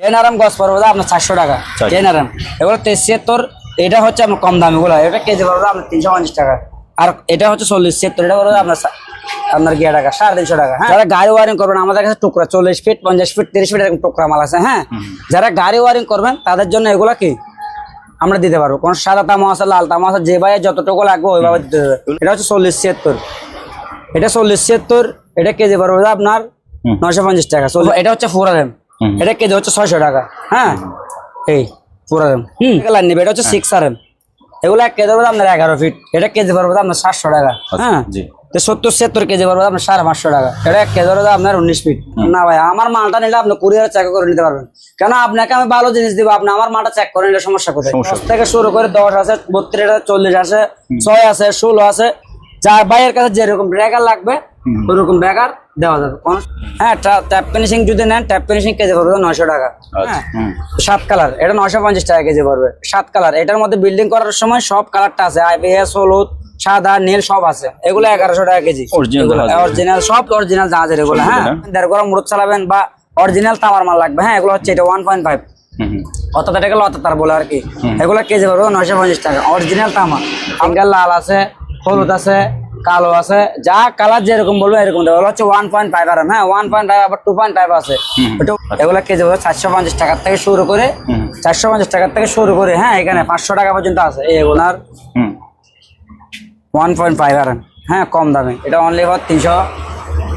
টেনারাম গছ পড়বে আপনার চারশো টাকা। টেনারাম এগুলো তেছিয়াত্তর এটা হচ্ছে আপনার কম দামি গুলো। এটা কেজি পড়বে আপনার তিনশো পঞ্চাশ টাকা। আর এটা হচ্ছে চল্লিশ ছিয়াত্তর। এটা পড়বে আপনার আপনার গিয়ে টাকা সাড়ে তিনশো টাকা। হ্যাঁ? যারা গাড়ি ওয়ারিং করবেন আমাদের কাছে টুকরা চল্লিশ ফিট পঞ্চাশ ফিট তিরিশ ফিট এরকম টুকরা মাল আছে হ্যাঁ? যারা গাড়ি ওয়ারিং করবেন তাদের জন্য এগুলা কি? আমরা দিতে পারব। কোন সাদা তামা আছে লাল তামা আছে যে ভাই যতটুকু লাগবে ওইভাবে দিতে হবে। এটা হচ্ছে চল্লিশ ছিয়াত্তর। এটা চল্লিশ ছিয়াত্তর। এটা কেজি পড়বে আপনার। নয়শো পঞ্চাশ টাকা এটা হচ্ছে ফোর এম হুম। এটা কেজি হচ্ছে ছয়শো টাকা। হ্যাঁ? এই এম হুম। লাইন নেবে এটা হচ্ছে সিক্স আর এম এগুলো এক কেজি পড়বে আপনার এগারো ফিট এটা কেজি পড়বে আপনার সাতশো টাকা। হ্যাঁ? সত্তর সত্তর কেজি পড়বে আপনার সাড়ে পাঁচশো টাকা। এটা এক কেজি পড়বে আপনার উনিশ ফিট না ভাই আমার মালটা নিলে আপনি কুরিয়ার চেক করে নিতে পারবেন। কেন আপনাকে আমি ভালো জিনিস দিব আপনি আমার মালটা চেক করে নিলে সমস্যা কোথায়? দশ থেকে শুরু করে দশ আছে বত্রিশ আছে চল্লিশ আছে ছয় আছে ষোলো আছে। যার ভাইয়ের কাছে যেরকম ব্রেকার লাগবে ওরকম ব্রেকার দেওয়া যাবে। কোন- হ্যাঁ ট্যাপ ফিনিশিং যদি নেন ট্যাপ ফিনিশিং কেজি পড়বে নয়শো টাকা। আচ্ছা হ্যাঁ। সাত কালার এটা নয়শো পঞ্চাশ টাকা কেজি পড়বে। সাত কালার এটার মধ্যে বিল্ডিং করার সময় সব কালারটা আছে। আইপিএস হলুদ সাদা নীল সব আছে। এগুলো এগারোশো টাকা কেজি। অরিজিনাল সব অরিজিনাল জাহাজের এগুলো। হ্যাঁ? দেড় গরম মুরুদ চালাবেন বা অরিজিনাল তামার মাল লাগবে। হ্যাঁ এগুলো হচ্ছে এটা ওয়ান পয়েন্ট ফাইভ। অতটা টাকা অতটার বলে আর কি। এগুলো কেজি পড়বে নয়শো পঞ্চাশ টাকা। অরিজিনাল তামা সিঙ্গেল লাল আছে হলুদ আছে কালো আছে। যা কালার যেরকম বলব এরকম দেবো। হচ্ছে ওয়ান পয়েন্ট ফাইভ আর হ্যাঁ? ওয়ান পয়েন্ট ফাইভ আবার টু পয়েন্ট ফাইভ আছে। এগুলো কেজি চারশো পঞ্চাশ টাকার থেকে শুরু করে চারশো পঞ্চাশ টাকার থেকে শুরু করে হ্যাঁ এখানে পাঁচশো টাকা পর্যন্ত আছে এই হুম। ওয়ান পয়েন্ট ফাইভ আর হ্যাঁ কম দামে। এটা অনলি ফর তিনশো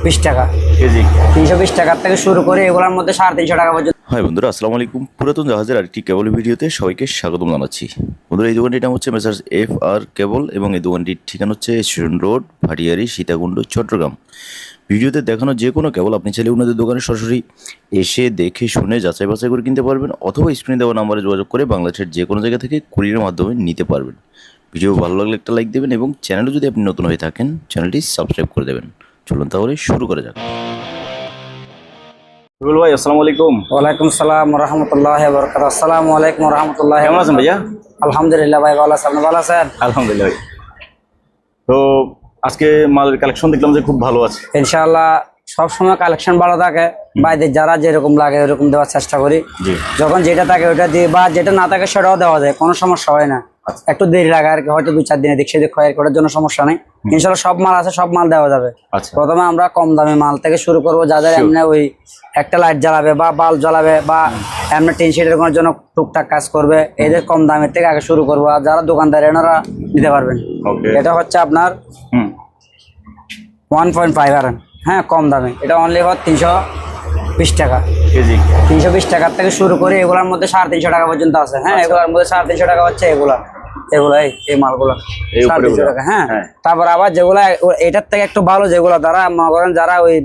বিশ টাকা। কেজি। তিনশো বিশ টাকার থেকে শুরু করে এগুলোর মধ্যে সাড়ে তিনশো টাকা পর্যন্ত হাই বন্ধুরা, আসসালামু আলাইকুম। পুরাতন জাহাজের আরেকটি কেবল ভিডিওতে সবাইকে স্বাগতম জানাচ্ছি। বন্ধুরা, এই দোকানটির নাম হচ্ছে মেসার্স এফ আর কেবল এবং এই দোকানটির ঠিকানা হচ্ছে স্টেশন রোড ভাটিয়ারি সীতাকুণ্ড চট্টগ্রাম ভিডিওতে দেখানো যে কোনো কেবল আপনি চাইলে ওনাদের দোকানে সরাসরি এসে দেখে শুনে যাচাই বাছাই করে কিনতে পারবেন অথবা স্ক্রিনে দেওয়া নাম্বারে যোগাযোগ করে বাংলাদেশের যে কোনো জায়গা থেকে কুরিয়ারের মাধ্যমে নিতে পারবেন। ভিডিও ভালো লাগলে একটা লাইক দেবেন এবং চ্যানেলে যদি আপনি নতুন হয়ে থাকেন চ্যানেলটি সাবস্ক্রাইব করে দেবেন। চলুন তাহলে শুরু করা যাক। রুল ভাই আসসালামু আলাইকুম। ওয়ালাইকুম সালাম রহমতুল্লাহ বরকাত আসসালামু আলাইকুম রহমতুল্লাহ কেমন আছেন ভাইয়া? আলহামদুলিল্লাহ ভাই ভালো আছেন ভালো আছেন? আলহামদুলিল্লাহ ভাই। তো আজকে মালের কালেকশন দেখলাম যে খুব ভালো আছে। ইনশাআল্লাহ সবসময় কালেকশন ভালো থাকে। বাইরে যারা যেরকম লাগে ওরকম দেওয়ার চেষ্টা করি। যখন যেটা থাকে ওটা দিয়ে বা যেটা না থাকে সেটাও দেওয়া যায় কোনো সমস্যা হয় না। একটু দেরি লাগে আর কি হয়তো দু চার দিনে দিক সেদিক হয় করার জন্য সমস্যা নেই। ইনশাল্লাহ সব মাল আছে সব মাল দেওয়া যাবে। আচ্ছা। প্রথমে আমরা কম দামি মাল থেকে শুরু করব। যাদের এমনি ওই একটা লাইট জ্বালাবে বা বাল্ব জ্বালাবে বা এমনি টিন শিটের কোনো জন্য টুকটাক কাজ করবে এদের কম দামের থেকে আগে শুরু করব। আর যারা দোকানদার এনারা দিতে পারবেন। এটা হচ্ছে আপনার হুম। ওয়ান পয়েন্ট ফাইভ আর হ্যাঁ কম দামে। এটা অনলি ফর তিনশো বিশ টাকা। তিনশো বিশ টাকার থেকে শুরু করে এগুলোর মধ্যে সাড়ে তিনশো টাকা পর্যন্ত আছে। হ্যাঁ এগুলোর মধ্যে সাড়ে তিনশো টাকা হচ্ছে এগুলা। এগুলা এই মালগুলো। এই সাড়ে তিনশো টাকা হ্যাঁ হ্যাঁ। তারপর আবার যেগুলা এটার থেকে একটু ভালো যেগুলো মনে করেন যারা ওই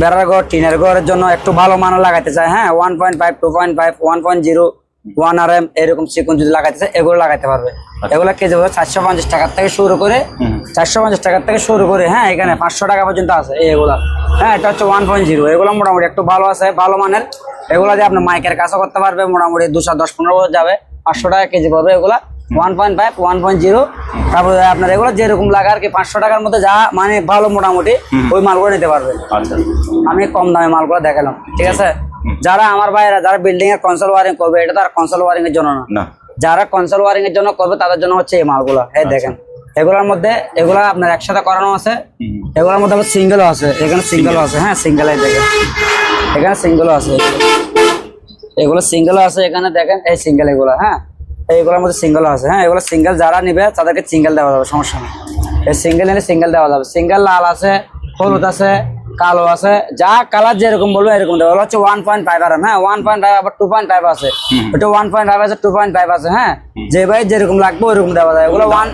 বেড়ার ঘর টিনের ঘরের জন্য একটু ভালো মানের লাগাইতে চায় হ্যাঁ one point five two point five one point zero one R M এরকম চিকুন যদি লাগাইতে চায় এগুলো লাগাইতে পারবে। এগুলো কেজি পড়বে চারশো পঞ্চাশ টাকার থেকে শুরু করে চারশো পঞ্চাশ টাকার থেকে শুরু করে হ্যাঁ এখানে পাঁচশো টাকা পর্যন্ত আছে এগুলা। হ্যাঁ এটা হচ্ছে ওয়ান পয়েন্ট জিরো এগুলো মোটামুটি একটু ভালো আছে ভালো মানের। এগুলো দিয়ে আপনি মাইকের কাজও করতে পারবে মোটামুটি দুশো দশ পনেরো বছর যাবে। পাঁচশো টাকা কেজি পড়বে এগুলা। One point five one point zero তারপরে আপনার এগুলো যেরকম লাগে আর কি পাঁচশো টাকার মধ্যে যা মানে ভালো মোটামুটি ওই মালগুলো নিতে পারবে আচ্ছা। আমি কম দামে মালগুলো দেখালাম ঠিক আছে? যারা আমার ভাইয়েরা যারা বিল্ডিং এর কনসোল ওয়ারিং করবে এটা তো আর কনসোল ওয়ারিং এর জন্য না। যারা কনসোল ওয়ারিং এর জন্য করবে তাদের জন্য হচ্ছে এই মালগুলো। এই দেখেন এগুলোর মধ্যে এগুলা আপনার একসাথে করানো আছে। এগুলোর মধ্যে আবার সিঙ্গেলও আছে। এখানে সিঙ্গেলও আছে হ্যাঁ সিঙ্গেল দেখেন। এখানে সিঙ্গেলও আছে। এগুলো সিঙ্গেলও আছে এখানে দেখেন এই সিঙ্গেল এগুলো হ্যাঁ? এইগুলোর মধ্যে সিঙ্গেলও আছে হ্যাঁ? এগুলো সিঙ্গেল যারা নিবে তাদেরকে সিঙ্গেল দেওয়া যাবে সমস্যা নেই। এই সিঙ্গেল নিলে সিঙ্গেল দেওয়া যাবে। সিঙ্গেল লাল আছে হলুদ আছে কালো আছে যা কালার যেরকম বলব এরকম দেবো। হচ্ছে ওয়ান পয়েন্ট ফাইভ আর হ্যাঁ? ওয়ান পয়েন্ট ফাইভ আবার টু পয়েন্ট ফাইভ আছে। ওটা ওয়ান পয়েন্ট ফাইভ আছে টু পয়েন্ট ফাইভ আছে হ্যাঁ? যে ভাই যেরকম লাগবে ওরকম দেওয়া যায়। ওগুলো one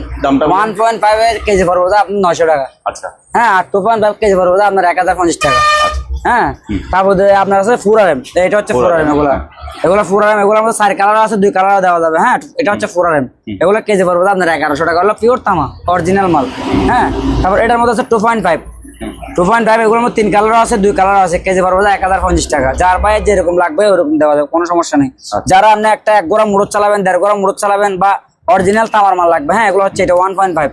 one point five KG পড়ব আপনি নশো টাকা। আচ্ছা। হ্যাঁ আর টু পয়েন্ট ফাইভ কেজি পড়ব আপনার এক হাজার পঞ্চাশ টাকা। আচ্ছা হ্যাঁ তারপরে আপনার আছে ফুর আরেম এটা হচ্ছে ফুর আরেম এগুলা। এগুলো ফুর আরেম এগুলোর মধ্যে চার কালার আছে দুই কালার দেওয়া যাবে হ্যাঁ এটা হচ্ছে ফুর আরেম এগুলো কেজি পড়বে আপনার এগারোশো টাকা। হলো পিওর তামা অরিজিনাল মাল হ্যাঁ। তারপর এটার মধ্যে আছে two point five two point five এগুলোর মধ্যে তিন কালার আছে দুই কালার আছে কেজি পড়বে এক হাজার পঞ্চাশ টাকা। যার পায়ে যেরকম লাগবে ওরকম দেওয়া যাবে কোনো সমস্যা নেই। যারা আপনি একটা এক গোড়া মুড়ত চালাবেন দেড় গোড়া মুড়ত চালাবেন বা অরিজিনাল তামার মাল লাগবে হ্যাঁ এগুলো হচ্ছে এটা ওয়ান পয়েন্ট ফাইভ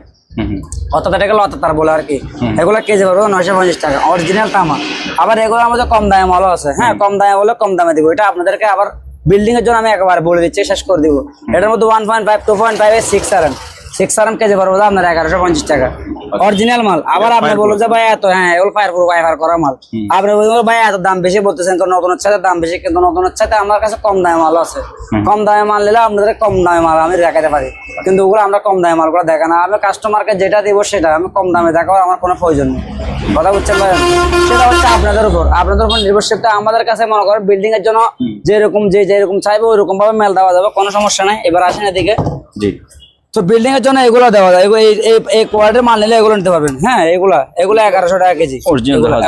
বলে আর কি। এগুলো কেজি পড়বে নয়শো পঞ্চাশ টাকা অরিজিনাল তামা। আবার এগুলো আমাদের কম দামে মালও আছে। হ্যাঁ কম দামে বলে কম দামে দিব। এটা আপনাদেরকে আবার বিল্ডিং এর জন্য আমি একবার বলে দিচ্ছি শেষ করে দিবো। এটার মধ্যে one point five two point five six আর সিক্স আর কেজি পড়বে আপনার এগারোশো পঞ্চাশ টাকা। অরিজিনাল মাল। আবার আপনি বলুন যে ভাই এত হ্যাঁ এগুলো ফায়ার প্রুফ ফায়ার করা মাল। আপনি বলবেন ভাই এত দাম বেশি বলতেছেন তো নতুন হচ্ছে দাম বেশি কিন্তু নতুন হচ্ছে আমার কাছে কম দামে মাল আছে। কম দামে মাল নিলে আপনাদের কম দামে মাল আমি দেখাতে পারি। কিন্তু ওগুলো আমরা কম দামে মালগুলো দেখা না। আমি কাস্টমারকে যেটা দিব সেটা আমি কম দামে দেখাবার আমার কোনো প্রয়োজন নেই। কথা বুঝছেন ভাই? সেটা হচ্ছে আপনাদের উপর। আপনাদের উপর নির্ভরশীলটা আমাদের কাছে মনে করেন বিল্ডিং এর জন্য যেরকম যে যেরকম চাইবে ওইরকম ভাবে মেল দেওয়া যাবে কোনো সমস্যা নাই। এবার আসেন এদিকে। জি। তো বিল্ডিং এর জন্য এগুলো দেওয়া যায়। এই- এই এই কোয়ালিটির মাল নিলে এগুলো নিতে পারবেন। হ্যাঁ এগুলা এগুলো এগারোশো টাকা কেজি।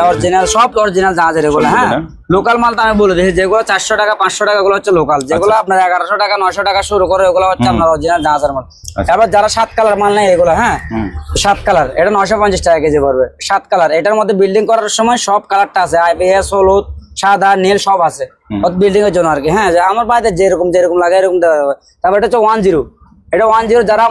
অরিজিনাল সব অরিজিনাল জাহাজের এগুলো হ্যাঁ। লোকাল মাল তো আমি বলে দিয়েছি যেগুলো চারশো টাকা পাঁচশো টাকা গুলো হচ্ছে লোকাল যেগুলো আপনার এগারোশো টাকা নয়শো টাকা শুরু করে ওগুলো হচ্ছে আপনার অরিজিনাল জাহাজের মাল। আচ্ছা। এবার যারা সাত কালার মাল নেয় এগুলো হ্যাঁ সাত কালার এটা নয়শো পঞ্চাশ টাকা কেজি পড়বে। সাত কালার এটার মধ্যে বিল্ডিং করার সময় সব কালারটা আছে। আইপিএস হলুদ সাদা নীল সব আছে। বিল্ডিং এর জন্য আর কি হ্যাঁ আমার বাড়িতে যেরকম যেরকম লাগে এরকম তারপর এটা হচ্ছে ওয়ান জিরো এটা ওয়ান জিরো যারা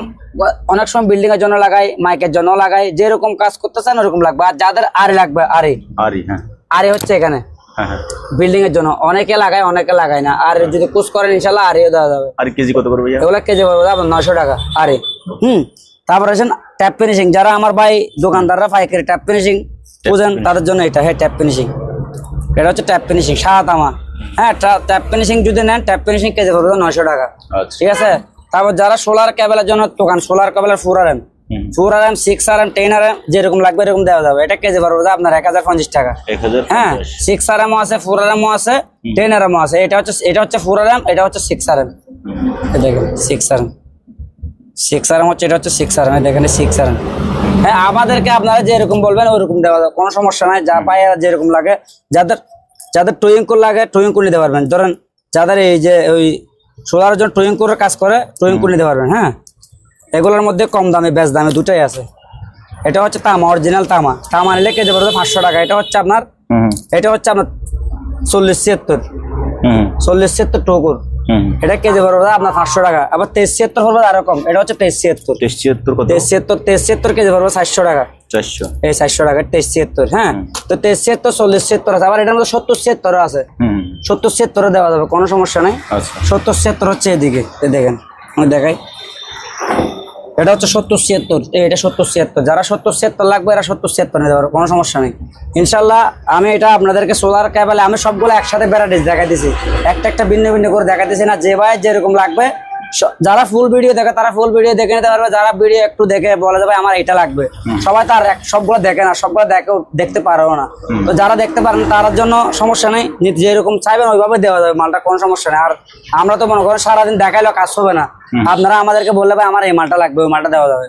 অনেক সময় বিল্ডিং এর জন্য লাগায় মাইকের জন্য লাগাই যেরকম কাজ করতে চান ওরকম লাগবে। আর যাদের আরে লাগবে আরে। আরই হ্যাঁ। আরে হচ্ছে এখানে। হ্যাঁ হ্যাঁ। বিল্ডিং এর জন্য। অনেকে লাগায় অনেকে লাগায় না। আর যদি কুচ করেন ইনশাল্লাহ আরেও দেওয়া যাবে। আর কেজি কত করে ভাইয়া? এগুলো কেজি পড়বে আপনার নশো টাকা। আরে। হুম। তারপর আছেন ট্যাপ ফিনিশিং যারা আমার ভাই দোকানদাররা পাইকারি ট্যাপ ফিনিশিং বুঝেন তাদের জন্য এটা হ্যাঁ ট্যাপ ফিনিশিং এটা হচ্ছে ট্যাপ ফিনিশিং সাদা তামা হ্যাঁ ট্যাপ ফিনিশিং যদি নেন ট্যাপ ফিনিশিং কেজি পড়বে নশো টাকা। আচ্ছা। ঠিক আছে? তারপর যারা সোলার কেবলের জন্য দোকান সোলার কেবলের four R M four R M six R M ten R M যেরকম লাগবে এরকম দেওয়া যাবে। এটা কেজি পড়বে আপনার এক হাজার পঞ্চাশ টাকা। হ্যাঁ সিক্স আর এমও আছে ফোর আর এমও আছে টেন আর এমও আছে। এটা হচ্ছে এটা হচ্ছে ফোর আর এম এটা হচ্ছে সিক্স আর এম দেখেন six R M six R M হচ্ছে এটা হচ্ছে সিক্স আর এম দেখেন সিক্স আর এম হ্যাঁ আমাদেরকে আপনারা যেরকম বলবেন ওরকম দেওয়া যাবে কোনো সমস্যা নাই যা পায় যেরকম লাগে। যাদের যাদের টুইং টুইঙ্কুল লাগে টুইং টুইঙ্কুল নিতে পারবেন। ধরেন যাদের এই যে ওই সোলারের জন্য করে কাজ করে টুইঙ্কুল নিতে পারবেন হ্যাঁ? এগুলোর মধ্যে কম দামে বেশ দামে দুটাই আছে। এটা হচ্ছে তামা অরিজিনাল তামা। তামা নিলে কেজি পড়বে পাঁচশো টাকা। এটা হচ্ছে আপনার এটা হচ্ছে আপনার চল্লিশ ছিয়াত্তর। হুম চল্লিশ ছিয়াত্তর টুকুর হুম এটা কেজি পড়বে আপনার পাঁচশো টাকা। আবার তেইশ ছিয়াত্তর পড়বে আরও কম। এটা হচ্ছে তেইশ ছিয়াত্তর। তেইশ ছিয়াত্তর তেইশ ছিয়াত্তর তেইশ ছিয়াত্তর কেজি পড়বে চারশো টাকা। চারশো। এই চারশো টাকা তেইশ ছিয়াত্তর হ্যাঁ? তো তেইশ ছিয়াত্তর চল্লিশ ছিয়াত্তর আছে। আবার এটার মধ্যে সত্তর আছে। হুম। সত্তর ছিয়াত্তরে দেওয়া যাবে কোনো সমস্যা নেই। আচ্ছা। সত্তর ছিয়াত্তর হচ্ছে এদিকে দেখেন আমি দেখাই। এটা হচ্ছে সত্তর ছিয়াত্তর এটা সত্তর ছিয়াত্তর। যারা সত্তর ছিয়াত্তর লাগবে এরা সত্তর ছিয়াত্তর নিতে পারবে কোনো সমস্যা নেই। ইনশাল্লাহ আমি এটা আপনাদেরকে সোলার ক্যাবেলে আমি সবগুলো একসাথে ভ্যারাইটিস দেখাই দিছি একটা একটা ভিন্ন ভিন্ন করে দেখাই না যে ভাই যেরকম লাগবে যারা ফুল ভিডিও দেখে তারা ফুল ভিডিও দেখে নিতে পারবে। যারা ভিডিও একটু দেখে বলে যাবে আমার এটা লাগবে। সবাই তার সবগুলো দেখে না সবগুলো দেখে দেখতে পারেও না। তো যারা দেখতে পারেন তার জন্য সমস্যা নেই। যে- যেরকম চাইবেন ওইভাবে দেওয়া যাবে মালটা কোনো সমস্যা নেই। আর আমরা তো মনে করেন সারাদিন দেখাইলেও কাজ হবে না। আপনারা আমাদেরকে বললে ভাই আমার এই মালটা লাগবে ওই মালটা দেওয়া যাবে।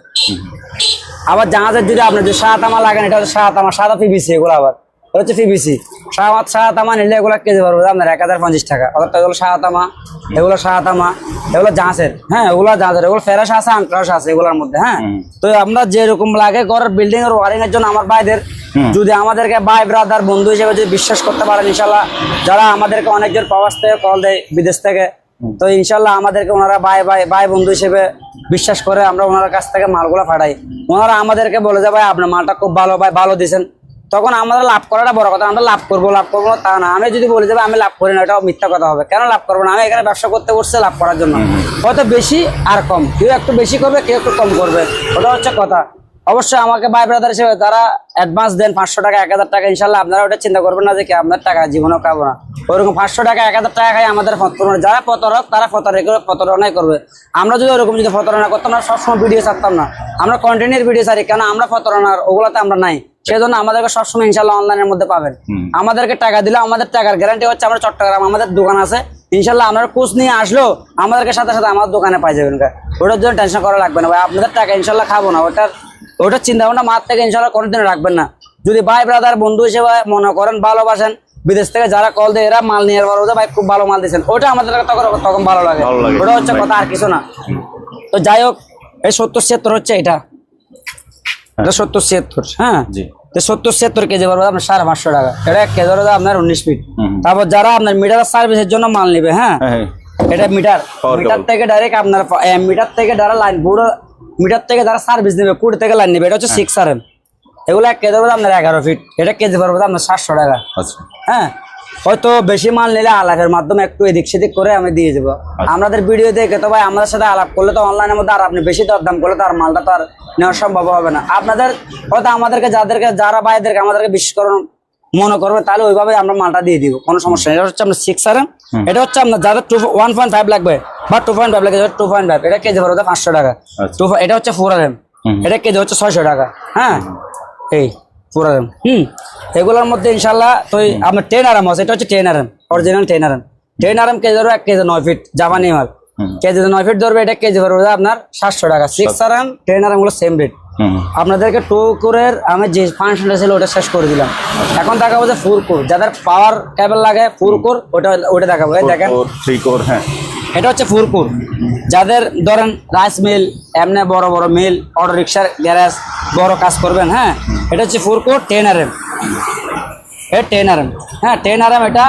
আবার জাহাজের যদি আপনার যে সাত আমা লাগেন এটা হচ্ছে সাত আমা সাদা পিবিসি এগুলো আবার। হচ্ছে পিবিসি সাত সাত নিলে এগুলো কেজি পারব আপনার এক হাজার পঞ্চাশ টাকা। অর্থাৎ এগুলো সাত আমা এগুলো সাত আমা এগুলো জাহাজের হ্যাঁ জাহাজের এগুলো ফেরাস আছে আংক্রাস আছে এগুলোর মধ্যে হ্যাঁ। তো আমরা যেরকম লাগে ঘরের বিল্ডিং এর ওয়ারিং এর জন্য আমার ভাইদের যদি আমাদেরকে ভাই ব্রাদার বন্ধু হিসেবে যদি বিশ্বাস করতে পারেন ইনশাল্লাহ যারা আমাদেরকে অনেকজন প্রবাস থেকে কল দেয় বিদেশ থেকে তো ইনশাল্লাহ আমাদেরকে ওনারা ভাই ভাই ভাই বন্ধু হিসেবে বিশ্বাস করে আমরা ওনার কাছ থেকে মালগুলো পাঠাই ওনারা আমাদেরকে বলে যে ভাই আপনার মালটা খুব ভালো ভাই ভালো দিয়েছেন। তখন আমাদের লাভ করাটা বড় কথা আমরা লাভ করব লাভ করব তা না। আমি যদি বলে যাব আমি লাভ করি না এটাও মিথ্যা কথা হবে। কেন লাভ করব না? আমি এখানে ব্যবসা করতে বসছে লাভ করার জন্য। হয়তো বেশি আর কম। কেউ একটু বেশি করবে কেউ একটু কম করবে। ওটা হচ্ছে কথা। অবশ্যই আমাকে ভাই ব্রাদার হিসেবে তারা অ্যাডভান্স দেন পাঁচশো টাকা এক হাজার টাকা ইনশাল্লাহ আপনারা ওটা চিন্তা করবেন না যে কি আপনার টাকা জীবনেও খাব না। ওরকম পাঁচশো টাকা এক হাজার টাকা খাই আমাদের প্রতারণা যারা প্রতারক তারা প্রতারক প্রতারণাই করবে। আমরা যদি ওরকম যদি প্রতারণা করতাম না সবসময় ভিডিও ছাড়তাম না। আমরা কন্টিনিউর ভিডিও ছাড়ি কেন আমরা প্রতারণার ওগুলোতে আমরা নাই। সেই জন্য আমাদেরকে সবসময় ইনশাল্লাহ অনলাইনের মধ্যে পাবেন। আমাদেরকে টাকা দিলে আমাদের টাকার গ্যারান্টি হচ্ছে আমরা চট্টগ্রাম আমাদের দোকান আছে। ইনশাল্লাহ আপনারা কোচ নিয়ে আসলো আমাদেরকে সাথে সাথে আমার দোকানে পাই যাবেন ওটার জন্য টেনশন করা লাগবে না ভাই। আপনাদের টাকা ইনশাল্লাহ খাব না। ওটার ওটার চিন্তা ভাবনা মার থেকে ইনশাল্লাহ কোনোদিন রাখবেন না। যদি ভাই ব্রাদার বন্ধু হিসেবে মনে করেন ভালোবাসেন বিদেশ থেকে যারা কল দেয় এরা মাল নিয়ে পারব ভাই খুব ভালো মাল দিয়েছেন। ওটা আমাদের তখন তখন ভালো লাগে। ওটা হচ্ছে কথা আর কিছু না। তো যাই হোক এই সত্তর ছিয়াত্তর হচ্ছে এটা। সত্তর ছিয়াত্তর হ্যাঁ? তো সত্তর ছিয়াত্তর কেজি পড়বে আপনার সাড়ে পাঁচশো টাকা। এটা এক কেজি আপনার উনিশ ফিট। তারপর যারা আপনার মিটার সার্ভিসের জন্য মাল নিবে হ্যাঁ? হ্যাঁ হ্যাঁ। এটা মিটার। মিটার থেকে ডাইরেক্ট আপনার মিটার থেকে ডাইরেক্ট লাইন পুরো মিটার থেকে যারা সার্ভিস নেবে কুড়ি থেকে লাইন নেবে এটা হচ্ছে সিক্স আর এম এগুলো এক কেজি পড়বে আপনার এগারো ফিট। এটা কেজি পড়বে আপনার সাতশো টাকা। আচ্ছা। হ্যাঁ? হয়তো বেশি মাল নিলে আলাপের মাধ্যমে একটু এদিক সেদিক করে আমি দিয়ে দেবো। আমাদের ভিডিও দেখে তো ভাই আমাদের সাথে আলাপ করলে তো অনলাইনের মধ্যে আর আপনি বেশি দরদাম করলে তো আর মালটা তো আর নেওয়া সম্ভব হবে না। আপনাদের হয়তো আমাদেরকে যাদেরকে যারা ভাইদেরকে আমাদেরকে বিশ্বাস করুন মনে করবে তাহলে ওইভাবে আমরা মালটা দিয়ে দিব। কোনো সমস্যা নেই। এটা হচ্ছে আপনার সিক্স আর এটা হচ্ছে আপনার যাদের টু ওয়ান পয়েন্ট ফাইভ লাগবে বা টু পয়েন্ট ফাইভ লাগবে টু পয়েন্ট ফাইভ এটা কেজি পড়বে পাঁচশো টাকা। আচ্ছা। টু এটা হচ্ছে ফোর আর এম এটা কেজি হচ্ছে ছয়শো টাকা। হ্যাঁ? এই। পুরো হুম। এগুলোর মধ্যে ইনশাল্লাহ তো আপনার টেন আরাম আছে এটা হচ্ছে ten R M original ten R M ten R M KG ধরবে এক কেজি নয় ফিট জাপানি মাল। হুম। কেজি নয় ফিট ধরবে এটা কেজি ধরবে আপনার সাতশো টাকা। সিক্স আরাম টেন আরামগুলো সেম রেট আপনাদেরকে টু কোরের আমি যে ফাংশনটা ছিল ওটা শেষ করে দিলাম। এখন দেখাবো যে ফুল কোর যাদের পাওয়ার কেবল লাগে ফুল কোর ওটা ওটা দেখাবো। দেখেন। থ্রি কোর হ্যাঁ। এটা হচ্ছে ফুরকুর যাদের ধরেন রাইস মিল এমনি বড় বড় মিল অটো রিক্সার গ্যারেজ বড় কাজ করবেন হ্যাঁ? এটা হচ্ছে ফুরকুর টেন আর এম এ টেন আর এম হ্যাঁ টেন আর এম এটা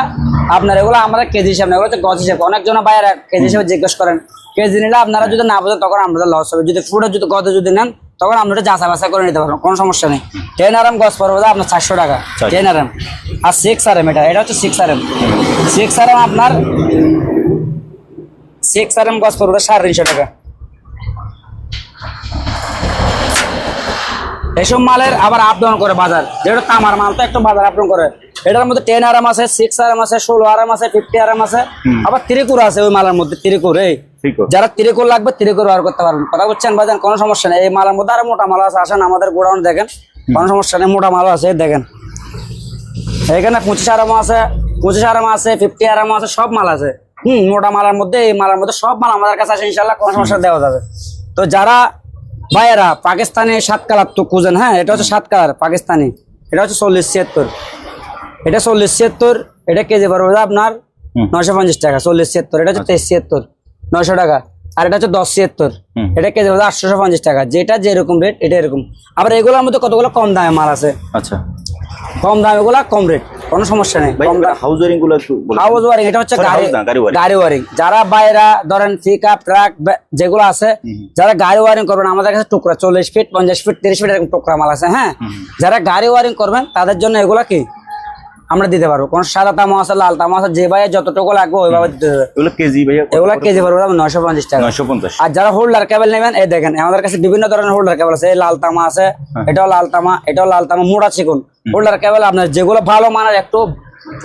আপনার এগুলো আমরা কেজি হিসাবে না, এগুলো হচ্ছে গজ হিসাবে। অনেকজন বাইরে কেজি হিসাবে জিজ্ঞেস করেন কেজি নিলে আপনারা যদি না বোঝেন তখন আমাদের লস হবে। যদি ফুটে যদি গজে যদি নেন তখন আপনারা যাচা বাছা করে নিতে পারবেন কোনো সমস্যা নেই। টেন আর এম গজ পড়বে আপনার চারশো টাকা। টেন আর এম আর সিক্স আর এম এটা এটা হচ্ছে six R M six R M আপনার সিক্স আর এম গজ পড়বে সাড়ে তিনশো টাকা। এসব মালের আবার আপ ডাউন করে বাজার। যেটা তামার মাল তো একটু বাজার আপ ডাউন করে। এটার মধ্যে টেন আরাম আছে সিক্স আরাম আছে ষোলো আরাম আছে ফিফটি আরাম আছে। আবার তিরিকুর আছে ওই মালের মধ্যে তিরিকুর এই। যারা তিরিকুর লাগবে তিরিকুর ব্যবহার করতে পারবেন। কথা বলছেন বাজান কোনো সমস্যা নেই। এই মালের মধ্যে আরও মোটা মাল আছে। আসেন আমাদের গোডাউন দেখেন। কোনো সমস্যা নেই মোটা মাল আছে দেখেন। এখানে পঁচিশ আরাম আছে পঁচিশ আরাম আছে ফিফটি আরাম আছে সব মাল আছে। হুম মোটা মালার মধ্যে এই মালার মধ্যে সব মাল আমাদের কাছে আছে ইনশাল্লাহ কোনো সমস্যা দেওয়া যাবে। তো যারা ভাইয়েরা পাকিস্তানি সাত কালার তো খুঁজেন হ্যাঁ এটা হচ্ছে সাত কালার পাকিস্তানি এটা হচ্ছে চল্লিশ ছিয়াত্তর। এটা চল্লিশ ছিয়াত্তর এটা কেজি পড়বে আপনার নয়শো পঞ্চাশ টাকা চল্লিশ ছিয়াত্তর এটা হচ্ছে তেইশ ছিয়াত্তর নয়শো টাকা। আর এটা হচ্ছে দশ ছিয়াত্তর এটা কেজি পড়বে আটশোশো পঞ্চাশ টাকা যেটা যেরকম রেট এটা এরকম। আবার এগুলোর মধ্যে কতগুলো কম দামে মাল আছে? আচ্ছা। কম দাম এগুলা কম রেট কোনো সমস্যা নেই হাউস ওয়ারিংগুলো একটু হাউস ওয়ারিং এটা হচ্ছে গাড়ি গাড়ি ওয়ারিং যারা বাইরা ধরেন পিক আপ ট্রাক যেগুলো আছে যারা গাড়ি ওয়ারিং করবেন আমাদের কাছে টুকরা চল্লিশ ফিট পঞ্চাশ ফিট তিরিশ ফিট এরকম টুকরা মাল আছে হ্যাঁ? যারা গাড়ি ওয়ারিং করবেন তাদের জন্য এগুলা কি? আমরা দিতে পারব। কোন সাদা তামা আছে লাল তামা আছে যে ভাই যতটুকু লাগবে ওইভাবে দিতে দেবে এগুলো কেজি ভাইয়া এগুলা কেজি পড়বে নয়শো পঞ্চাশ টাকা। নয়শো পঞ্চাশ। আর যারা হোল্ডার কেবল নেবেন এই দেখেন আমাদের কাছে বিভিন্ন ধরনের হোল্ডার কেবল আছে এই লাল তামা আছে এটাও লাল তামা এটাও লাল তামা মোটা চিকুন। হোল্ডার কেবল আপনার যেগুলো ভালো মানের একটু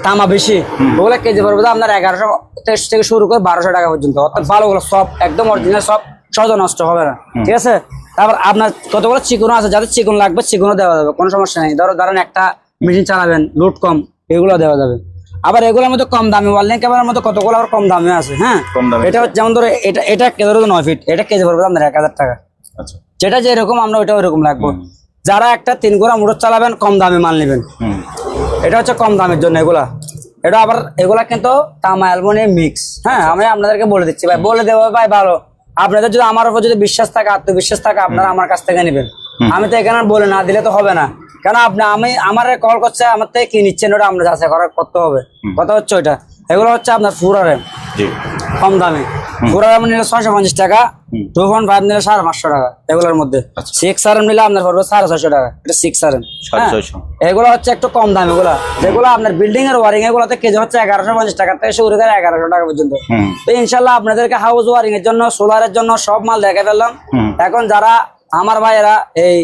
তামা বেশি ওগুলো কেজি পড়বে আপনার এগারোশো তেইশ থেকে শুরু করে বারোশো টাকা পর্যন্ত। অর্থাৎ ভালোগুলো সব একদম অরিজিনাল সব সহজ নষ্ট হবে না। ঠিক আছে? তারপর আপনার কতগুলো চিকুন আছে? যাদের চিকুন লাগবে চিকুনও দেওয়া যাবে কোনো সমস্যা নেই। ধরো ধরেন একটা মেশিন চালাবেন লুট কম এগুলো দেওয়া যাবে। আবার এগুলোর মধ্যে কম দামি ওয়ার্ল্ডিং ক্যামেরার মধ্যে কতগুলো আবার কম দামে আছে হ্যাঁ? এটা হচ্ছে যেমন ধরো এটা এটা কেজি ধরো নয় ফিট এটা কেজি পড়বে আপনার এক হাজার টাকা। আচ্ছা। যেটা যেরকম আমরা ওইটা ওইরকম লাগবো। যারা একটা তিন গোড়া মোটর চালাবেন কম দামে মাল নেবেন। এটা হচ্ছে কম দামের জন্য এগুলা। এটা আবার এগুলা কিন্তু তামা অ্যালমোনিয়াম মিক্স। হ্যাঁ আমি আপনাদেরকে বলে দিচ্ছি ভাই বলে দেবো ভাই ভালো। আপনাদের যদি আমার উপর যদি বিশ্বাস থাকে আত্মবিশ্বাস থাকে আপনারা আমার কাছ থেকে নেবেন। আমি তো এখানে বলে না দিলে তো হবে না। কেন আপনি আমি আমার কল করছে আমার থেকে কি নিচ্ছেন ওটা আমরা যাচাই করা করতে হবে। কথা হচ্ছে ওইটা। এগুলো হচ্ছে আপনার ফুরারে কম দামে। নিলে ছয়শো পঞ্চাশ টাকা টু পয়েন্ট ফাইভ নিলে সাড়ে পাঁচশো টাকা এগুলোর মধ্যে। সিক্স আর নিলে আপনার পড়বে সাড়ে ছয়শো টাকা। এটা সিক্স আর এগুলো হচ্ছে একটু কম দাম এগুলো। যেগুলো আপনার বিল্ডিং এর ওয়ারিং এগুলোতে কেজি হচ্ছে এগারোশো পঞ্চাশ টাকা থেকে শুরু করে এগারোশো টাকা পর্যন্ত। তো ইনশাল্লাহ আপনাদেরকে হাউস ওয়ারিং এর জন্য সোলারের জন্য সব মাল দেখে ফেললাম। এখন যারা আমার ভাইয়েরা এই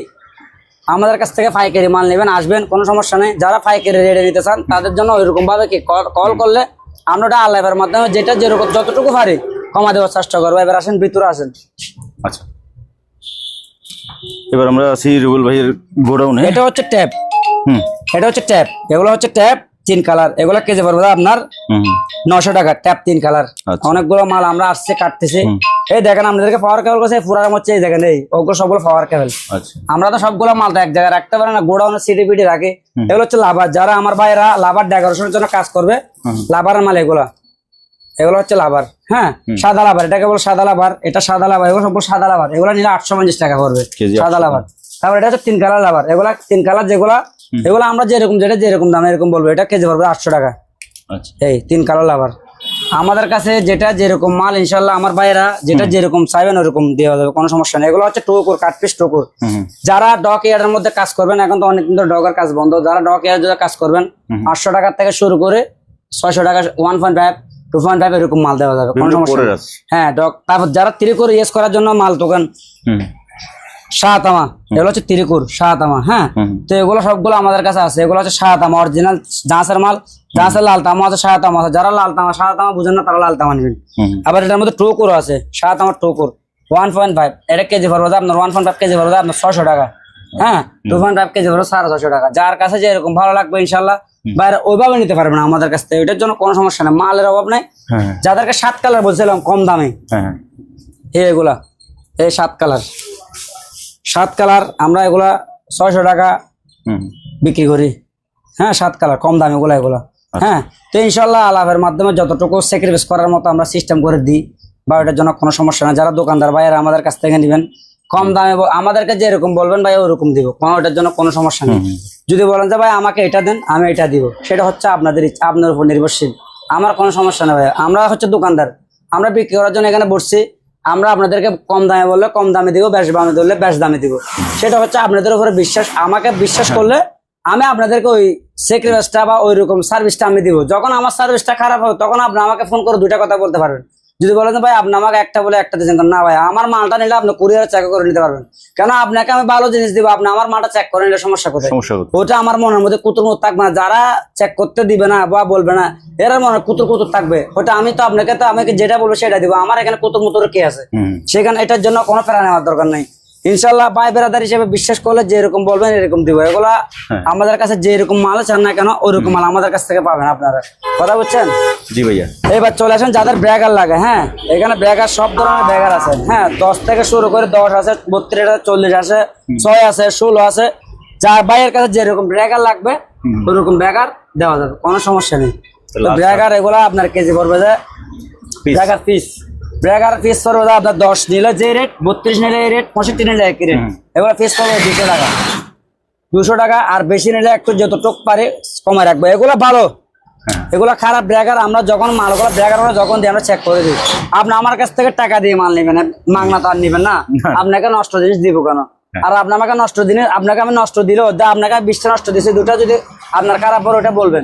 আমাদের কাছ থেকে পাইকারি মাল নেবেন আসবেন কোনো সমস্যা নেই। যারা পাইকারি রেটে নিতে চান তাদের জন্য ওইরকম ভাবে কি কল করলে আমরা ওটা আল্লাহের মাধ্যমে যেটা যেরকম যতটুকু পারি কমা দেওয়ার চেষ্টা করব। এবার আসেন ভিতরে আসেন। আচ্ছা। এবার আমরা আছি রুবেল ভাইয়ের গোডাউনে। এটা হচ্ছে ট্যাপ। হুম। এটা হচ্ছে ট্যাপ। এগুলো হচ্ছে ট্যাপ তিন কালার। এগুলো কেজি পড়বে আপনার? হুম নশো টাকা ট্যাপ তিন কালার। আচ্ছা। অনেকগুলো মাল আমরা আসছে কাটতেছি। এই দেখেন আপনাদেরকে পাওয়ার কেবল করছে পুরার হচ্ছে এই দেখেন এই ওগুলো সবগুলো পাওয়ার কেবল আচ্ছা। আমরা তো সবগুলো মাল এক জায়গায় রাখতে পারি না গোডাউনে সিটি পিটি রাখি এগুলো হচ্ছে লাভার। যারা আমার ভাইরা লাভার ডেকোরেশনের জন্য কাজ করবে লাভারের মাল এগুলা। এগুলো হচ্ছে লাভার হ্যাঁ? সাদা লাভার এটাকে বল সাদা লাভার এটা সাদা লাভার এগুলো সব সাদা লাভার এগুলো নিলে আটশো পঞ্চাশ টাকা পড়বে সাদা লাভার। তারপর এটা হচ্ছে তিন কালার লাভার এগুলা তিন কালার যেগুলা এগুলো আমরা যেরকম যেটা যেরকম দাম এরকম বলব এটা কেজি পড়বে আটশো টাকা। আচ্ছা। এই তিন কালার লাভার। আমাদের কাছে যেটা যেরকম মাল ইনশাল্লাহ আমার ভাইয়েরা যেটা যেরকম চাইবেন ওরকম দেওয়া যাবে কোনো সমস্যা নেই। এগুলো হচ্ছে টোকুর কাটপিস টোকুর। যারা ডক ইয়ার্ডের মধ্যে কাজ করবেন এখন তো অনেক ধরে ডকের কাজ বন্ধ যারা ডক ইয়ার্ড কাজ করবেন আটশো টাকার থেকে শুরু করে ছয়শো টাকা one point five two point five এরকম মাল দেওয়া যাবে কোনো সমস্যা। হ্যাঁ ডক তারপর যারা তিরিকুর ইয়েস করার জন্য মাল দোকান। শাহতামা এগুলো হচ্ছে তিরিকুর শাহতামা হ্যাঁ? তো এগুলো সবগুলো আমাদের কাছে আছে। এগুলো হচ্ছে শাহতামা অরিজিনাল মাল। আছে শাহতামা আছে। যারা লাল তামা শাহতামা বুঝেন না তারা লাল তামা নেবেন আবার এটার মধ্যে টোকুর আছে সাত আমার টোকুর। ওয়ান পয়েন্ট ফাইভ এটা কেজি ভরবো আপনার ওয়ান পয়েন্ট ফাইভ কেজি ভরবো আপনার ছশো টাকা। হ্যাঁ? টু পয়েন্ট ফাইভ কেজি ভরবো সাড়ে ছশো টাকা। যার কাছে যে এরকম ভালো লাগবে ইনশাল্লাহ বাইরে ওইভাবে নিতে পারবে না আমাদের কাছ থেকে। জন্য কোনো সমস্যা নেই মালের অভাব নাই। হ্যাঁ। যাদেরকে সাত কালার বলছিলাম কম দামে। হ্যাঁ। এগুলা এই সাত কালার। সাত কালার আমরা এগুলা ছয়শো টাকা বিক্রি করি। হ্যাঁ সাত কালার কম দামে এগুলা এগুলা। হ্যাঁ তো ইনশাল্লাহ আলাপের মাধ্যমে যতটুকু স্যাক্রিফাইস করার মতো আমরা সিস্টেম করে দিই বা এটার জন্য কোনো সমস্যা না যারা দোকানদার ভাইয়েরা আমাদের কাছ থেকে নেবেন কম দামে আমাদেরকে যেরকম বলবেন ভাই ওরকম দিব কোনো এটার জন্য কোনো সমস্যা নেই। যদি বলেন যে ভাই আমাকে এটা দেন আমি এটা দিব। সেটা হচ্ছে আপনাদের ইচ্ছা আপনার উপর নির্ভরশীল। আমার কোনো সমস্যা নেই ভাই। আমরা হচ্ছে দোকানদার। আমরা বিক্রি করার জন্য এখানে বসছি। আমরা আপনাদেরকে কম দামে বললে কম দামে দিব বেশ দামে ধরলে বেশ দামে দিব। সেটা হচ্ছে আপনাদের উপরে বিশ্বাস। আমাকে বিশ্বাস করলে আমি আপনাদেরকে ওই সেক্রিফাইসটা বা ওই রকম সার্ভিসটা আমি দিব। যখন আমার সার্ভিসটা খারাপ হবে তখন আপনি আমাকে ফোন করে দুইটা কথা বলতে পারবেন। যদি বলেন ভাই আপনি আমাকে একটা বলে একটা দিয়েছেন না ভাই আমার মালটা নিলে আপনি কুরিয়ার চেক করে নিতে পারবেন। কেন আপনাকে আমি ভালো জিনিস দিব আপনি আমার মালটা চেক করে নিলে সমস্যা কোথায়? ওটা আমার মনের মধ্যে কুতুর মতো থাকবে না। যারা চেক করতে দিবে না বা বলবে না এরা মনে হয় কুতুর কুতুর থাকবে। ওটা আমি তো আপনাকে তো আমাকে যেটা বলব সেটা দিব। আমার এখানে কুতুর মুতুর কে আছে? সেখানে এটার জন্য কোনো ফেরা নেওয়ার দরকার নাই। ইনশাল্লাহ ভাই বেড়াদার হিসেবে বিশ্বাস করলে যেরকম বলবেন এরকম দিব। এগুলা হ্যাঁ। আমাদের কাছে যেরকম মাল চান না কেন ওইরকম মাল আমাদের কাছ থেকে পাবেন আপনারা। কথা বলছেন জি ভাইয়া। এবার চলে আসেন যাদের ব্র্যাগার লাগে হ্যাঁ? এখানে ব্র্যাগার সব ধরনের ব্যাগার আছে হ্যাঁ? দশ থেকে শুরু করে দশ আছে বত্রিশ আছে চল্লিশ আছে ছয় আছে ষোলো আছে। যার ভাইয়ের কাছে যেরকম ব্র্যাগার লাগবে ওরকম ব্যাগার দেওয়া যাবে কোনো সমস্যা নেই। ব্র্যাগার এগুলো আপনার কেজি পড়বে যে। ব্র্যাগার পিস ব্র্যাগার পিস করব আপনার দশ নিলে যে রেট বত্রিশ নিলে এই রেট পঁয়ষট্টি নিলে একই রেট এগুলো পিস পড়বে দুশো টাকা। দুশো টাকা আর বেশি নিলে একটু যত যতটুক পারে কমে রাখব। এগুলো ভালো। হ্যাঁ। এগুলো খারাপ ব্র্যাগার আমরা যখন মালগুলো ব্র্যাগার আমরা যখন দিই আমরা চেক করে দিই। আপনি আমার কাছ থেকে টাকা দিয়ে মাল নেবেন মাগনা তো আর নেবেন না। আপনাকে নষ্ট জিনিস দিব কেন? আর আপনি আমাকে নষ্ট দিনে আপনাকে আমি নষ্ট দিলেও আপনাকে বিশটা নষ্ট দিছি দুটা যদি আপনার খারাপ পরে ওটা বলবেন।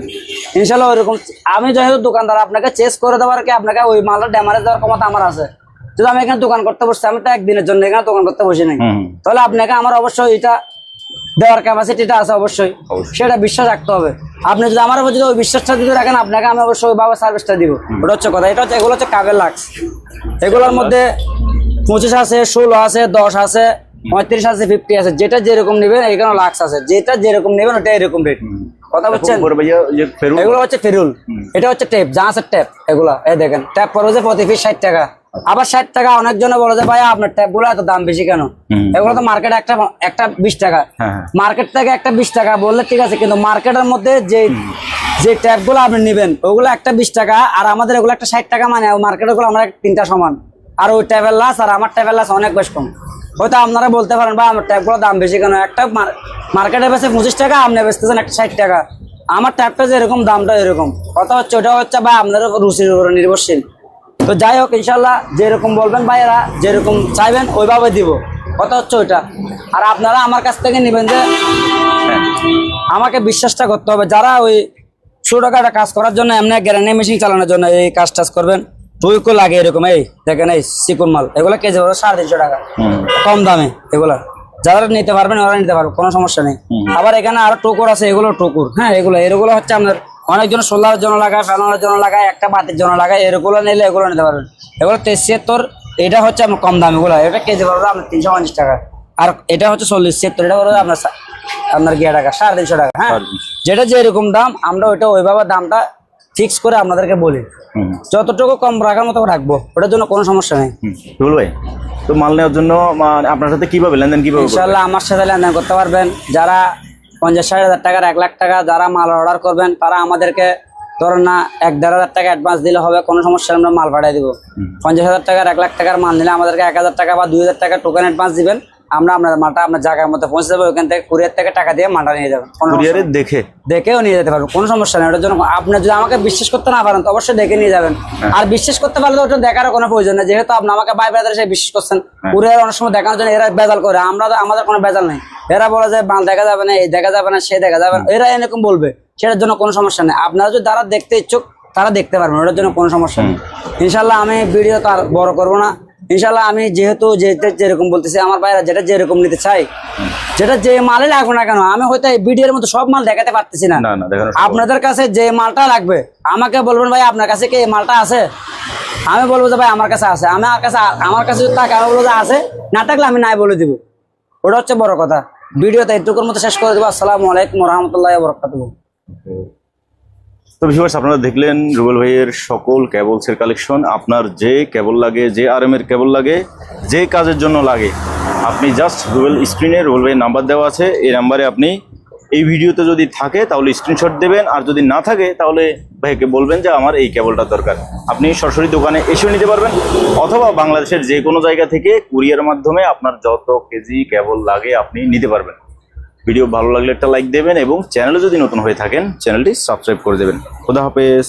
ইনশাল্লাহ ওইরকম আমি যেহেতু দোকানদার আপনাকে চেস করে দেওয়ার কি আপনাকে ওই মালটা ড্যামারেজ দেওয়ার ক্ষমতা আমার আছে? যদি আমি এখানে দোকান করতে বসছি আমি তো একদিনের জন্য এখানে দোকান করতে বসি নাই। তাহলে আপনাকে আমার অবশ্যই এটা দেওয়ার ক্যাপাসিটিটা আছে অবশ্যই। অবশ্যই। সেটা বিশ্বাস রাখতে হবে। আপনি যদি আমার উপর যদি ওই বিশ্বাসটা যদি রাখেন আপনাকে আমি অবশ্যই ওইভাবে সার্ভিসটা দিব। ওটা হচ্ছে কথা। এটা হচ্ছে এগুলো হচ্ছে কাবের লাক্স এগুলোর মধ্যে পঁচিশ আছে ষোলো আছে দশ আছে পঁয়ত্রিশ আছে ফিফটি আছে যেটা যেরকম নেবেন এখানে লাক্স আছে। যেটা যেরকম নেবেন ওটা এরকম রেট কথা যে ফেরু এগুলো হচ্ছে ফেরুল এটা হচ্ছে টেপ জাহাজের টেপ এগুলো। এই দেখেন ট্যাপ পড়বে যে প্রতি পিস ষাট টাকা। আবার ষাট টাকা অনেকজনে বলে যে ভাই আপনার ট্যাপগুলো এত দাম বেশি কেন? এগুলো তো মার্কেট একটা একটা বিশ টাকা। হ্যাঁ, হ্যাঁ। মার্কেট থেকে একটা বিশ টাকা বললে ঠিক আছে কিন্তু মার্কেটের মধ্যে যে যে ট্যাপগুলো আপনি নেবেন ওগুলো একটা বিশ টাকা আর আমাদের এগুলো একটা ষাট টাকা মানে মার্কেটেরগুলো আমরা তিনটা সমান। আর ওই ট্যাবের লাস আর আমার ট্যাবের লাস অনেক বেশ কম। হয়তো আপনারা বলতে পারেন, ভাই, আমার ট্যাপগুলো দাম বেশি কেন? একটা মার্কেটে বেছে পঁচিশ টাকা, আপনি বেচতেছেন একটা ষাট টাকা। আমার ট্যাপটা যে এরকম, দামটা এরকম। কথা হচ্ছে, ওটা হচ্ছে আপনাদের উপর রুচির উপর নির্ভরশীল। তো যাই হোক ইনশাল্লাহ যেরকম বলবেন ভাইয়েরা যেরকম চাইবেন, ওইভাবে দিব। কথা হচ্ছে ওইটা। আর আপনারা আমার কাছ থেকে নেবেন যে, আমাকে বিশ্বাসটা করতে হবে। যারা ওই ছোটখাটো কাজ করার জন্য, এমনি গ্যারান্টি মেশিন চালানোর জন্য এই কাজ টাজ করবেন টুইকো লাগে এরকম এই দেখেন এই চিকুন মাল। এগুলো কেজি পড়বে সাড়ে তিনশো টাকা। কম দামে এগুলা। যারা নিতে পারবেন ওরা নিতে পারবে কোনো সমস্যা নেই। আবার এখানে আরও টুকুর আছে এগুলো টুকুর। হ্যাঁ এগুলো এগুলো হচ্ছে আপনার অনেকজন সোলারের জন্য লাগায় ফ্যানের জন্য লাগায় একটা বাতির জন্য লাগায় এগুলো নিলে এগুলো নিতে পারবেন। এগুলো তেছিয়াত্তর এটা হচ্ছে আপনার কম দাম এগুলো। এটা কেজি পড়বে আপনার তিনশো পঞ্চাশ টাকা। আর এটা হচ্ছে চল্লিশ ছিয়াত্তর এটা পড়বে আপনার আপনার গিয়া টাকা সাড়ে তিনশো টাকা হ্যাঁ। যেটা যেরকম দাম আমরা ওইটা ওইভাবে দামটা ফিক্স করে আপনাদেরকে বলি যতটুকু কম রাখার মতো রাখব ওটার জন্য কোনো সমস্যা নেই। রুল ভাই তো মাল নেওয়ার জন্য আপনার সাথে কীভাবে লেনদেন কীভাবে ইনশাল্লাহ আমার সাথে লেনদেন করতে পারবেন। যারা পঞ্চাশ ষাট হাজার টাকার এক লাখ টাকা যারা মাল অর্ডার করবেন তারা আমাদেরকে ধরুন না এক দেড় হাজার টাকা অ্যাডভান্স দিলে হবে কোনো সমস্যা আমরা মাল পাঠিয়ে দিব। পঞ্চাশ হাজার টাকার এক লাখ টাকার মাল নিলে আমাদেরকে এক হাজার টাকা বা দুই হাজার টাকা টোকেন অ্যাডভান্স দিবেন। আমরা আপনার মালটা আপনার জায়গার মধ্যে পৌঁছে যাবে ওখান থেকে কুরিয়ার থেকে টাকা দিয়ে মালটা নিয়ে যাবেন কুরিয়ারে দেখে? দেখেও নিয়ে যেতে পারবেন কোনো সমস্যা নেই। ওটার জন্য আপনি যদি আমাকে বিশ্বাস করতে না পারেন তো অবশ্যই দেখে নিয়ে যাবেন। আর বিশ্বাস করতে পারলে ওটা দেখারও কোনো প্রয়োজন নেই। যেহেতু আপনি আমাকে বাই ব্রাদার সে বিশ্বাস করছেন কুরিয়ার অনেক সময় দেখানোর জন্য এরা বেজাল করে। আমরা তো- আমাদের কোনো বেজাল নেই। এরা বলে যে মাল দেখা যাবে না এই দেখা যাবে না সে দেখা যাবে না। এরা এরকম বলবে। সেটার জন্য কোনো সমস্যা নেই। আপনারা যদি যারা দেখতে ইচ্ছুক তারা দেখতে পারবেন। ওটার জন্য কোনো সমস্যা নেই। ইনশাল্লাহ আমি ভিডিও তো আর বড় করব না। ইনশাল্লাহ আমি যেহেতু যেটা যেরকম বলতেছি আমার বাইরে যেটা যেরকম নিতে চাই যেটা যে মালই লাগবে না কেন আমি হয়তো এই ভিডিওর মধ্যে সব মাল দেখাতে পারতেছি না। আপনাদের কাছে যে মালটা লাগবে আমাকে বলবেন ভাই আপনার কাছে কি মালটা আছে? আমি বলব যে ভাই আমার কাছে আছে। আমার কাছে আমার কাছে যদি থাকে আমি বলব যে আছে না থাকলে আমি নাই বলে দিব। ওটা হচ্ছে বড় কথা। ভিডিওতে এইটুকুর মতো শেষ করে দেবো। আসসালামু আলাইকুম রহমতুল্লাহ বরকাতুহ। তো ভিউয়ার্স আপনারা দেখলেন রুবেল ভাইয়ের সকল কেবলসের কালেকশন আপনার যে কেবল লাগে, যে আরএম এর কেবল লাগে, যে কাজের জন্য লাগে, আপনি জাস্ট রুবেল স্ক্রিনে রুবেল ভাইয়ের নাম্বার দেওয়া আছে। এই নাম্বারে আপনি এই ভিডিওতে যদি থাকে, তাহলে স্ক্রিনশট দেবেন। আর যদি না থাকে, তাহলে ভাইকে বলবেন যে আমার এই কেবলটা দরকার। আপনি সরাসরি দোকানে এসেও নিতে পারবেন, অথবা বাংলাদেশের যে কোনো জায়গা থেকে কুরিয়ার মাধ্যমে আপনার যত কেজি কেবল লাগে, আপনি নিতে পারবেন। ভিডিও ভালো লাগলে একটা লাইক দেবেন এবং চ্যানেলে যদি নতুন হয়ে থাকেন, চ্যানেলটি সাবস্ক্রাইব করে দেবেন। খোদা হাফেজ।